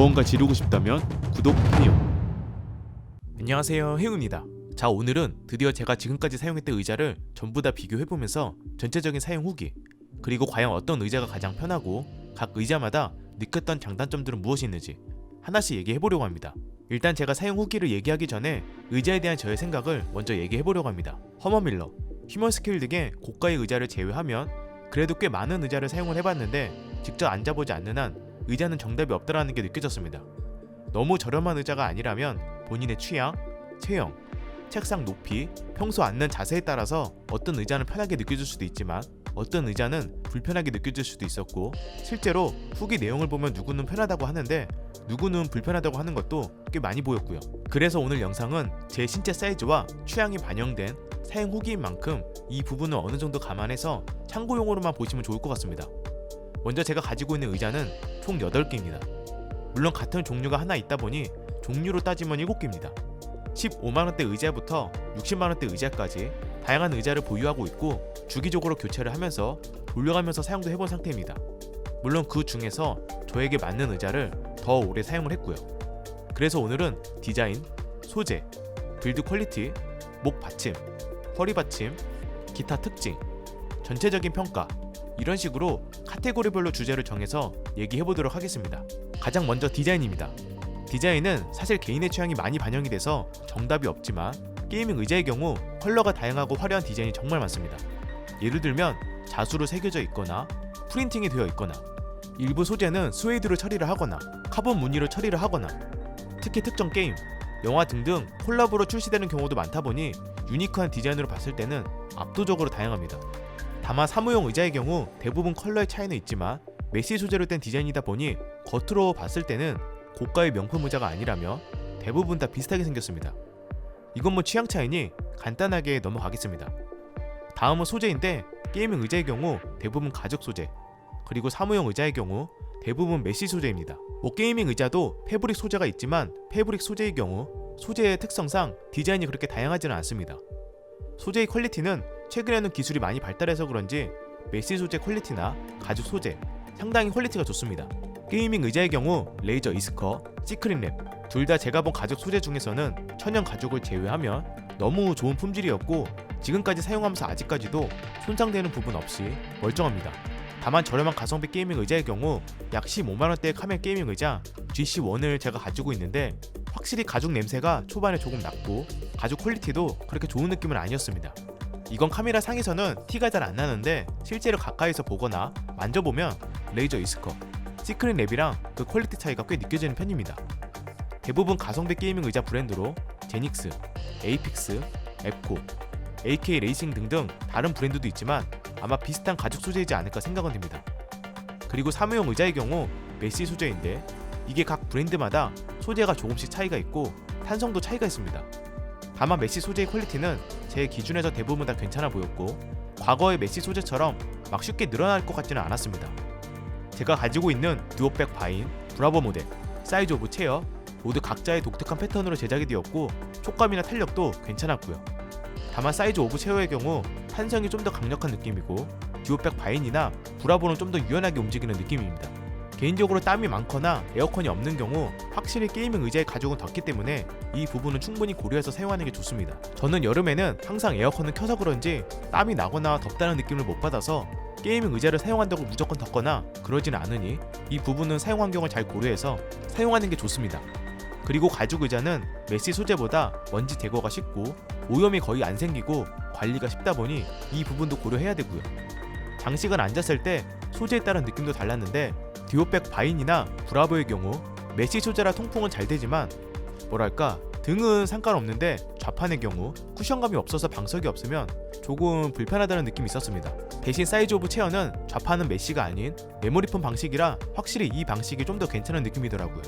무언가 지르고 싶다면 구독 해요. 안녕하세요 해우입니다. 자 오늘은 드디어 제가 지금까지 사용했던 의자를 전부 다 비교해보면서 전체적인 사용 후기 그리고 과연 어떤 의자가 가장 편하고 각 의자마다 느꼈던 장단점들은 무엇이 있는지 하나씩 얘기해보려고 합니다. 일단 제가 사용 후기를 얘기하기 전에 의자에 대한 저의 생각을 먼저 얘기해보려고 합니다. 허머밀러. 휴먼 스케일 등의 고가의 의자를 제외하면 그래도 꽤 많은 의자를 사용을 해봤는데 직접 앉아보지 않는 한 의자는 정답이 없다라는 게 느껴졌습니다 너무 저렴한 의자가 아니라면 본인의 취향, 체형, 책상 높이, 평소 앉는 자세에 따라서 어떤 의자는 편하게 느껴질 수도 있지만 어떤 의자는 불편하게 느껴질 수도 있었고 실제로 후기 내용을 보면 누구는 편하다고 하는데 누구는 불편하다고 하는 것도 꽤 많이 보였고요. 그래서 오늘 영상은 제 신체 사이즈와 취향이 반영된 사용 후기인 만큼 이 부분을 어느 정도 감안해서 참고용으로만 보시면 좋을 것 같습니다. 먼저 제가 가지고 있는 의자는 총 8개입니다. 물론 같은 종류가 하나 있다 보니 종류로 따지면 7개입니다. 15만원대 의자부터 60만원대 의자까지 다양한 의자를 보유하고 있고 주기적으로 교체를 하면서 돌려가면서 사용도 해본 상태입니다. 물론 그 중에서 저에게 맞는 의자를 더 오래 사용을 했고요. 그래서 오늘은 디자인, 소재, 빌드 퀄리티, 목 받침, 허리 받침, 기타 특징, 전체적인 평가 이런 식으로 카테고리별로 주제를 정해서 얘기해 보도록 하겠습니다. 가장 먼저 디자인입니다. 디자인은 사실 개인의 취향이 많이 반영이 돼서 정답이 없지만 게이밍 의자의 경우 컬러가 다양하고 화려한 디자인이 정말 많습니다. 예를 들면 자수로 새겨져 있거나 프린팅이 되어 있거나 일부 소재는 스웨이드로 처리를 하거나 카본 무늬로 처리를 하거나 특히 특정 게임, 영화 등등 콜라보로 출시되는 경우도 많다 보니 유니크한 디자인으로 봤을 때는 압도적으로 다양합니다. 다만 사무용 의자의 경우 대부분 컬러의 차이는 있지만 메시 소재로 된 디자인이다 보니 겉으로 봤을 때는 고가의 명품 의자가 아니라며 대부분 다 비슷하게 생겼습니다. 이건 뭐 취향 차이니 간단하게 넘어가겠습니다. 다음은 소재인데 게이밍 의자의 경우 대부분 가죽 소재, 그리고 사무용 의자의 경우 대부분 메시 소재입니다. 뭐 게이밍 의자도 패브릭 소재가 있지만 패브릭 소재의 경우 소재의 특성상 디자인이 그렇게 다양하지는 않습니다. 소재의 퀄리티는 최근에는 기술이 많이 발달해서 그런지 메시 소재 퀄리티나 가죽 소재 상당히 퀄리티가 좋습니다. 게이밍 의자의 경우 레이저 이스커, 시크릿랩 둘 다 제가 본 가죽 소재 중에서는 천연 가죽을 제외하면 너무 좋은 품질이었고 지금까지 사용하면서 아직까지도 손상되는 부분 없이 멀쩡합니다. 다만 저렴한 가성비 게이밍 의자의 경우 약 15만원대의 카멜 게이밍 의자 GC1을 제가 가지고 있는데 확실히 가죽 냄새가 초반에 조금 났고 가죽 퀄리티도 그렇게 좋은 느낌은 아니었습니다. 이건 카메라 상에서는 티가 잘 안 나는데 실제로 가까이서 보거나 만져보면 레이저 이스커, 시크릿 랩이랑 그 퀄리티 차이가 꽤 느껴지는 편입니다. 대부분 가성비 게이밍 의자 브랜드로 제닉스, 에이픽스, 앱코, AK 레이싱 등등 다른 브랜드도 있지만 아마 비슷한 가죽 소재이지 않을까 생각은 듭니다. 그리고 사무용 의자의 경우 메시 소재인데 이게 각 브랜드마다 소재가 조금씩 차이가 있고 탄성도 차이가 있습니다. 다만 메시 소재의 퀄리티는 제 기준에서 대부분 다 괜찮아 보였고 과거의 메시 소재처럼 막 쉽게 늘어날 것 같지는 않았습니다. 제가 가지고 있는 듀오백 바인, 브라보 모델, 사이즈 오브 체어 모두 각자의 독특한 패턴으로 제작이 되었고 촉감이나 탄력도 괜찮았고요. 다만 사이즈 오브 체어의 경우 탄성이 좀 더 강력한 느낌이고 듀오백 바인이나 브라보는 좀 더 유연하게 움직이는 느낌입니다. 개인적으로 땀이 많거나 에어컨이 없는 경우 확실히 게이밍 의자의 가죽은 덥기 때문에 이 부분은 충분히 고려해서 사용하는 게 좋습니다. 저는 여름에는 항상 에어컨을 켜서 그런지 땀이 나거나 덥다는 느낌을 못 받아서 게이밍 의자를 사용한다고 무조건 덥거나 그러지는 않으니 이 부분은 사용 환경을 잘 고려해서 사용하는 게 좋습니다. 그리고 가죽 의자는 메시 소재보다 먼지 제거가 쉽고 오염이 거의 안 생기고 관리가 쉽다 보니 이 부분도 고려해야 되고요. 장식은 앉았을 때 소재에 따른 느낌도 달랐는데 듀오백 바인이나 브라보의 경우 메시 소재라 통풍은 잘 되지만 뭐랄까 등은 상관없는데 좌판의 경우 쿠션감이 없어서 방석이 없으면 조금 불편하다는 느낌이 있었습니다. 대신 사이즈 오브 체어는 좌판은 메시가 아닌 메모리폼 방식이라 확실히 이 방식이 좀 더 괜찮은 느낌이더라고요.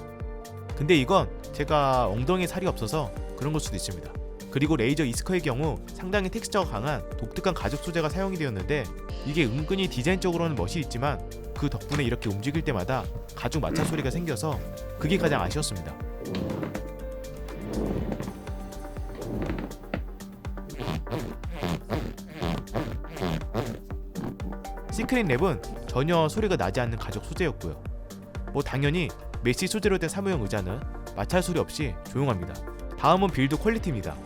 근데 이건 제가 엉덩이에 살이 없어서 그런 걸 수도 있습니다. 그리고 레이저 이스커의 경우 상당히 텍스처가 강한 독특한 가죽 소재가 사용이 되었는데 이게 은근히 디자인적으로는 멋이 있지만 그 덕분에 이렇게 움직일 때마다 가죽 마찰 소리가 생겨서 그게 가장 아쉬웠습니다. 시크릿 랩은 전혀 소리가 나지 않는 가죽 소재였고요. 뭐 당연히 메쉬 소재로 된 사무용 의자는 마찰 소리 없이 조용합니다. 다음은 빌드 퀄리티입니다.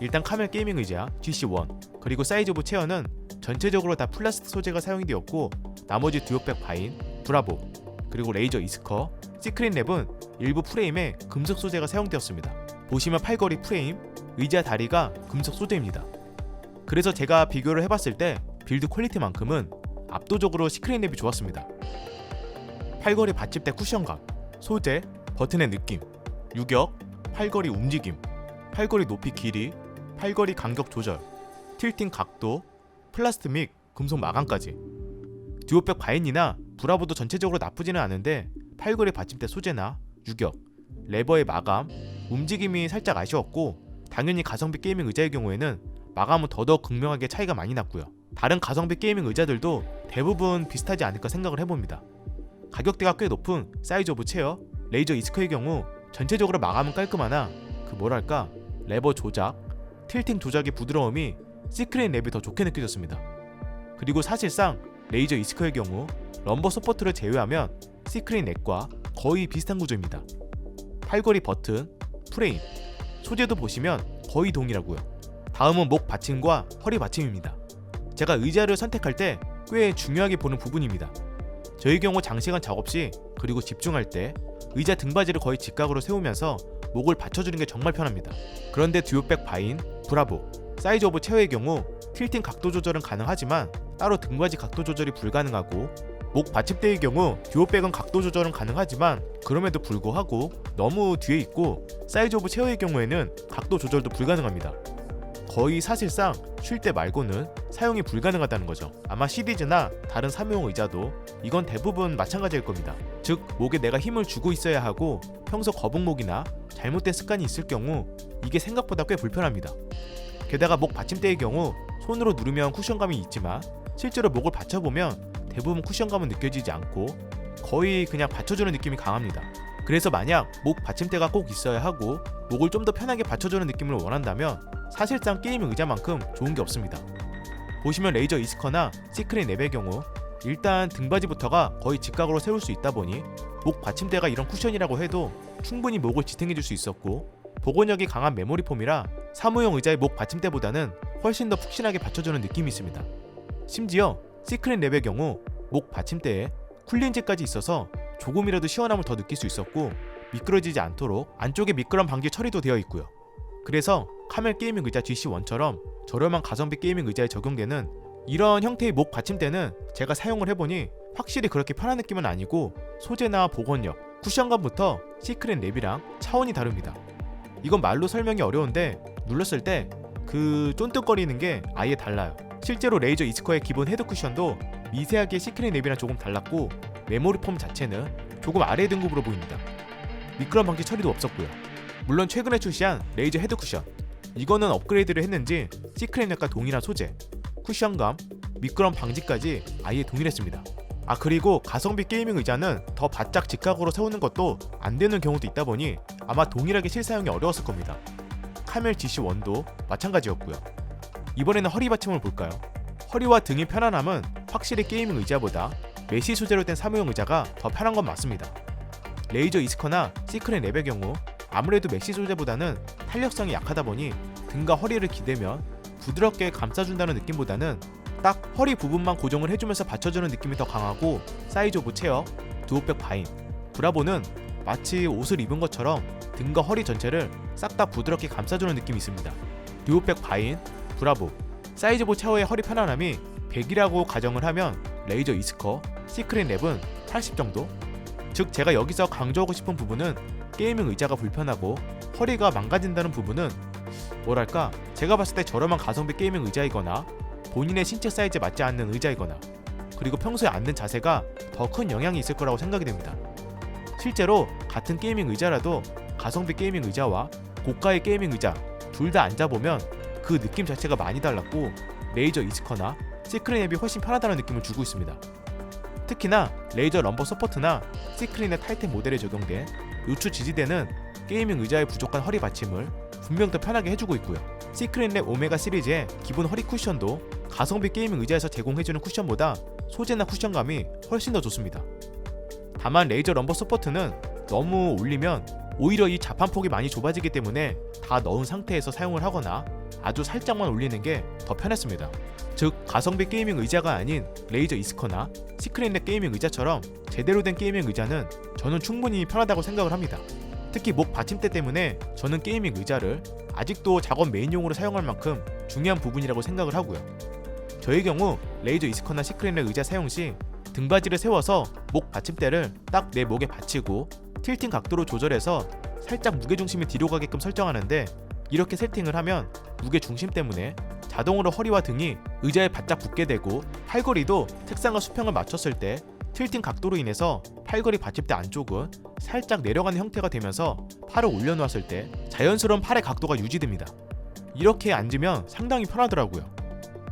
일단 카멜 게이밍 의자 GC1 그리고 사이즈 오브 체어는 전체적으로 다 플라스틱 소재가 사용이 되었고 나머지 듀오백 바인, 브라보 그리고 레이저 이스커, 시크릿 랩은 일부 프레임에 금속 소재가 사용되었습니다. 보시면 팔걸이 프레임, 의자 다리가 금속 소재입니다. 그래서 제가 비교를 해봤을 때 빌드 퀄리티만큼은 압도적으로 시크릿 랩이 좋았습니다. 팔걸이 받침대 쿠션감, 소재, 버튼의 느낌, 유격, 팔걸이 움직임, 팔걸이 높이 길이, 팔걸이 간격 조절, 틸팅 각도, 플라스틱 및 금속 마감까지. 듀오백 바인이나 브라보도 전체적으로 나쁘지는 않은데 팔걸이 받침대 소재나 유격, 레버의 마감, 움직임이 살짝 아쉬웠고 당연히 가성비 게이밍 의자의 경우에는 마감은 더더욱 극명하게 차이가 많이 났고요. 다른 가성비 게이밍 의자들도 대부분 비슷하지 않을까 생각을 해봅니다. 가격대가 꽤 높은 사이즈 오브 체어, 레이저 이스커의 경우 전체적으로 마감은 깔끔하나 그 뭐랄까 레버 조작, 틸팅 조작의 부드러움이 시크릿 랩이 더 좋게 느껴졌습니다. 그리고 사실상 레이저 이스커의 경우 럼버 서포트를 제외하면 시크릿 넥과 거의 비슷한 구조입니다. 팔걸이 버튼, 프레임, 소재도 보시면 거의 동일하고요. 다음은 목 받침과 허리 받침입니다. 제가 의자를 선택할 때 꽤 중요하게 보는 부분입니다. 저희 경우 장시간 작업 시 그리고 집중할 때 의자 등받이를 거의 직각으로 세우면서 목을 받쳐주는 게 정말 편합니다. 그런데 듀오백 바인, 브라보, 사이즈 오브 체어의 경우 틸팅 각도 조절은 가능하지만 따로 등받이 각도 조절이 불가능하고 목 받침대의 경우 듀오백은 각도 조절은 가능하지만 그럼에도 불구하고 너무 뒤에 있고 사이즈 오브 체어의 경우에는 각도 조절도 불가능합니다. 거의 사실상 쉴 때 말고는 사용이 불가능하다는 거죠. 아마 시리즈나 다른 사무용 의자도 이건 대부분 마찬가지일 겁니다. 즉 목에 내가 힘을 주고 있어야 하고 평소 거북목이나 잘못된 습관이 있을 경우 이게 생각보다 꽤 불편합니다. 게다가 목 받침대의 경우 손으로 누르면 쿠션감이 있지만 실제로 목을 받쳐보면 대부분 쿠션감은 느껴지지 않고 거의 그냥 받쳐주는 느낌이 강합니다. 그래서 만약 목 받침대가 꼭 있어야 하고 목을 좀 더 편하게 받쳐주는 느낌을 원한다면 사실상 게임 의자만큼 좋은 게 없습니다. 보시면 레이저 이스커나 시크릿 랩의 경우 일단 등받이부터가 거의 직각으로 세울 수 있다 보니 목 받침대가 이런 쿠션이라고 해도 충분히 목을 지탱해 줄 수 있었고 보건력이 강한 메모리 폼이라 사무용 의자의 목 받침대보다는 훨씬 더 푹신하게 받쳐주는 느낌이 있습니다. 심지어 시크릿 랩의 경우 목 받침대에 쿨린즈까지 있어서 조금이라도 시원함을 더 느낄 수 있었고 미끄러지지 않도록 안쪽에 미끄럼 방지 처리도 되어 있고요. 그래서 카멜 게이밍 의자 GC1처럼 저렴한 가성비 게이밍 의자에 적용되는 이런 형태의 목 받침대는 제가 사용을 해보니 확실히 그렇게 편한 느낌은 아니고 소재나 보건력, 쿠션감부터 시크릿 랩이랑 차원이 다릅니다. 이건 말로 설명이 어려운데 눌렀을 때 그 쫀득거리는 게 아예 달라요. 실제로 레이저 이스커의 기본 헤드 쿠션도 미세하게 시크릿 랩이랑 조금 달랐고 메모리 폼 자체는 조금 아래 등급으로 보입니다. 미끄럼 방지 처리도 없었고요. 물론 최근에 출시한 레이저 헤드 쿠션 이거는 업그레이드를 했는지 시크릿 랩과 동일한 소재, 쿠션감, 미끄럼 방지까지 아예 동일했습니다. 아 그리고 가성비 게이밍 의자는 더 바짝 직각으로 세우는 것도 안 되는 경우도 있다 보니 아마 동일하게 실사용이 어려웠을 겁니다. 카멜 GC1도 마찬가지였고요. 이번에는 허리 받침을 볼까요? 허리와 등의 편안함은 확실히 게이밍 의자보다 메쉬 소재로 된 사무용 의자가 더 편한 건 맞습니다. 레이저 이스커나 시크릿 랩의 경우 아무래도 메쉬 소재보다는 탄력성이 약하다 보니 등과 허리를 기대면 부드럽게 감싸준다는 느낌보다는 딱 허리 부분만 고정을 해주면서 받쳐주는 느낌이 더 강하고 사이즈 오브 체어, 두오백 바인, 브라보는 마치 옷을 입은 것처럼 등과 허리 전체를 싹 다 부드럽게 감싸주는 느낌이 있습니다. 듀오백 바인, 브라보, 사이즈 오브 체어의 허리 편안함이 100이라고 가정을 하면 레이저 이스커, 시크릿 랩은 80 정도? 즉 제가 여기서 강조하고 싶은 부분은 게이밍 의자가 불편하고 허리가 망가진다는 부분은 뭐랄까 제가 봤을 때 저렴한 가성비 게이밍 의자이거나 본인의 신체 사이즈에 맞지 않는 의자이거나 그리고 평소에 앉는 자세가 더 큰 영향이 있을 거라고 생각이 됩니다. 실제로 같은 게이밍 의자라도 가성비 게이밍 의자와 고가의 게이밍 의자 둘 다 앉아보면 그 느낌 자체가 많이 달랐고 레이저 이스커나 시크릿 앱이 훨씬 편하다는 느낌을 주고 있습니다. 특히나 레이저 럼버 서포트나 시크릿의 타이틀 모델에 적용된 요추 지지대는 게이밍 의자의 부족한 허리 받침을 분명 더 편하게 해주고 있고요. 시크릿랩 오메가 시리즈의 기본 허리 쿠션도 가성비 게이밍 의자에서 제공해주는 쿠션보다 소재나 쿠션감이 훨씬 더 좋습니다. 다만 레이저 럼버 서포트는 너무 올리면 오히려 이 자판폭이 많이 좁아지기 때문에 다 넣은 상태에서 사용을 하거나 아주 살짝만 올리는 게 더 편했습니다. 즉 가성비 게이밍 의자가 아닌 레이저 이스커나 시크릿넷 게이밍 의자처럼 제대로 된 게이밍 의자는 저는 충분히 편하다고 생각을 합니다. 특히 목 받침대 때문에 저는 게이밍 의자를 아직도 작업 메인용으로 사용할 만큼 중요한 부분이라고 생각을 하고요. 저의 경우 레이저 이스커나 시크릿넷 의자 사용 시 등받이를 세워서 목 받침대를 딱 내 목에 받치고 틸팅 각도로 조절해서 살짝 무게 중심이 뒤로 가게끔 설정하는데 이렇게 세팅을 하면 무게 중심 때문에 자동으로 허리와 등이 의자에 바짝 붙게 되고 팔걸이도 책상과 수평을 맞췄을 때 틸팅 각도로 인해서 팔걸이 받침대 안쪽은 살짝 내려가는 형태가 되면서 팔을 올려놓았을 때 자연스러운 팔의 각도가 유지됩니다. 이렇게 앉으면 상당히 편하더라고요.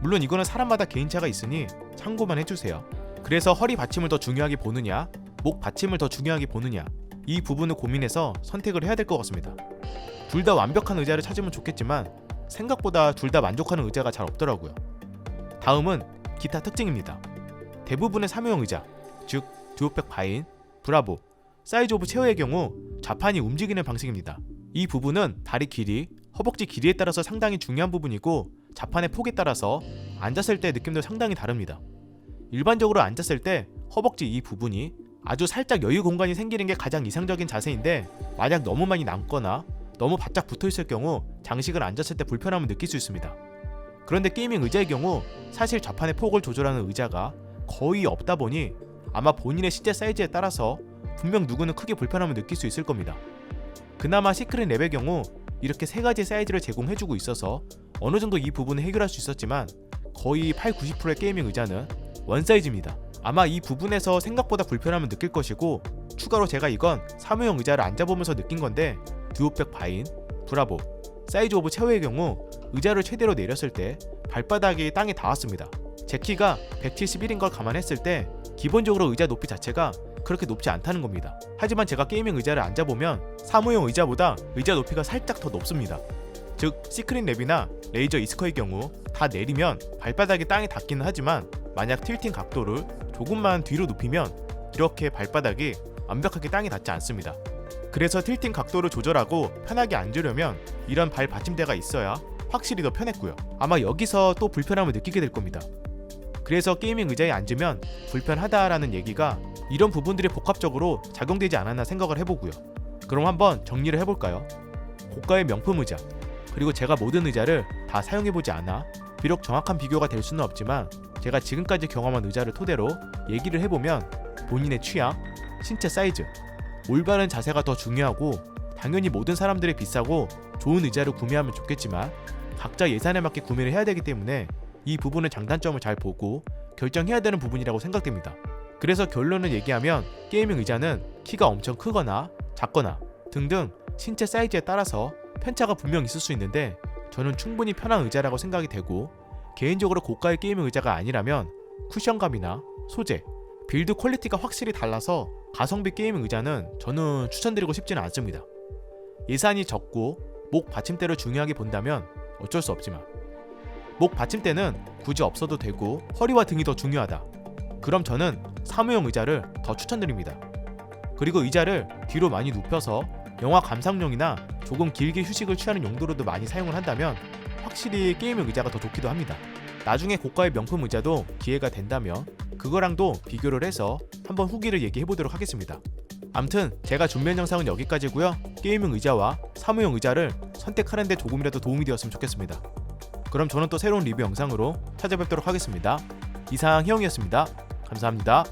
물론 이거는 사람마다 개인차가 있으니 참고만 해주세요. 그래서 허리 받침을 더 중요하게 보느냐, 목 받침을 더 중요하게 보느냐, 이 부분을 고민해서 선택을 해야 될 것 같습니다. 둘 다 완벽한 의자를 찾으면 좋겠지만 생각보다 둘 다 만족하는 의자가 잘 없더라고요. 다음은 기타 특징입니다. 대부분의 사무용 의자, 즉 듀오백 바인, 브라보, 사이즈 오브 체어의 경우 좌판이 움직이는 방식입니다. 이 부분은 다리 길이, 허벅지 길이에 따라서 상당히 중요한 부분이고 좌판의 폭에 따라서 앉았을 때 느낌도 상당히 다릅니다. 일반적으로 앉았을 때 허벅지 이 부분이 아주 살짝 여유 공간이 생기는 게 가장 이상적인 자세인데 만약 너무 많이 남거나 너무 바짝 붙어 있을 경우 장식을 앉았을 때 불편함을 느낄 수 있습니다. 그런데 게이밍 의자의 경우 사실 좌판의 폭을 조절하는 의자가 거의 없다 보니 아마 본인의 실제 사이즈에 따라서 분명 누구는 크게 불편함을 느낄 수 있을 겁니다. 그나마 시크릿 랩의 경우 이렇게 세 가지 사이즈를 제공해주고 있어서 어느 정도 이 부분을 해결할 수 있었지만 거의 8, 90%의 게이밍 의자는 원 사이즈입니다. 아마 이 부분에서 생각보다 불편함을 느낄 것이고 추가로 제가 이건 사무용 의자를 앉아보면서 느낀 건데 듀오백 바인, 브라보, 사이즈 오브 체어의 경우 의자를 최대로 내렸을 때 발바닥이 땅에 닿았습니다. 제 키가 171인 걸 감안했을 때 기본적으로 의자 높이 자체가 그렇게 높지 않다는 겁니다. 하지만 제가 게이밍 의자를 앉아보면 사무용 의자보다 의자 높이가 살짝 더 높습니다. 즉 시크릿 랩이나 레이저 이스커의 경우 다 내리면 발바닥이 땅에 닿기는 하지만 만약 틸팅 각도를 조금만 뒤로 눕히면 이렇게 발바닥이 완벽하게 땅에 닿지 않습니다. 그래서 틸팅 각도를 조절하고 편하게 앉으려면 이런 발 받침대가 있어야 확실히 더 편했고요. 아마 여기서 또 불편함을 느끼게 될 겁니다. 그래서 게이밍 의자에 앉으면 불편하다라는 얘기가 이런 부분들이 복합적으로 작용되지 않았나 생각을 해보고요. 그럼 한번 정리를 해볼까요? 고가의 명품 의자, 그리고 제가 모든 의자를 다 사용해보지 않아 비록 정확한 비교가 될 수는 없지만 제가 지금까지 경험한 의자를 토대로 얘기를 해보면 본인의 취향, 신체 사이즈, 올바른 자세가 더 중요하고 당연히 모든 사람들이 비싸고 좋은 의자를 구매하면 좋겠지만 각자 예산에 맞게 구매를 해야 되기 때문에 이 부분의 장단점을 잘 보고 결정해야 되는 부분이라고 생각됩니다. 그래서 결론을 얘기하면 게이밍 의자는 키가 엄청 크거나 작거나 등등 신체 사이즈에 따라서 편차가 분명 있을 수 있는데 저는 충분히 편한 의자라고 생각이 되고 개인적으로 고가의 게이밍 의자가 아니라면 쿠션감이나 소재, 빌드 퀄리티가 확실히 달라서 가성비 게이밍 의자는 저는 추천드리고 싶지는 않습니다. 예산이 적고 목 받침대를 중요하게 본다면 어쩔 수 없지만 목 받침대는 굳이 없어도 되고 허리와 등이 더 중요하다. 그럼 저는 사무용 의자를 더 추천드립니다. 그리고 의자를 뒤로 많이 눕혀서 영화 감상용이나 조금 길게 휴식을 취하는 용도로도 많이 사용을 한다면 확실히 게이밍 의자가 더 좋기도 합니다. 나중에 고가의 명품 의자도 기회가 된다면 그거랑도 비교를 해서 한번 후기를 얘기해 보도록 하겠습니다. 암튼 제가 준비한 영상은 여기까지고요. 게이밍 의자와 사무용 의자를 선택하는데 조금이라도 도움이 되었으면 좋겠습니다. 그럼 저는 또 새로운 리뷰 영상으로 찾아뵙도록 하겠습니다. 이상 희영이었습니다. 감사합니다.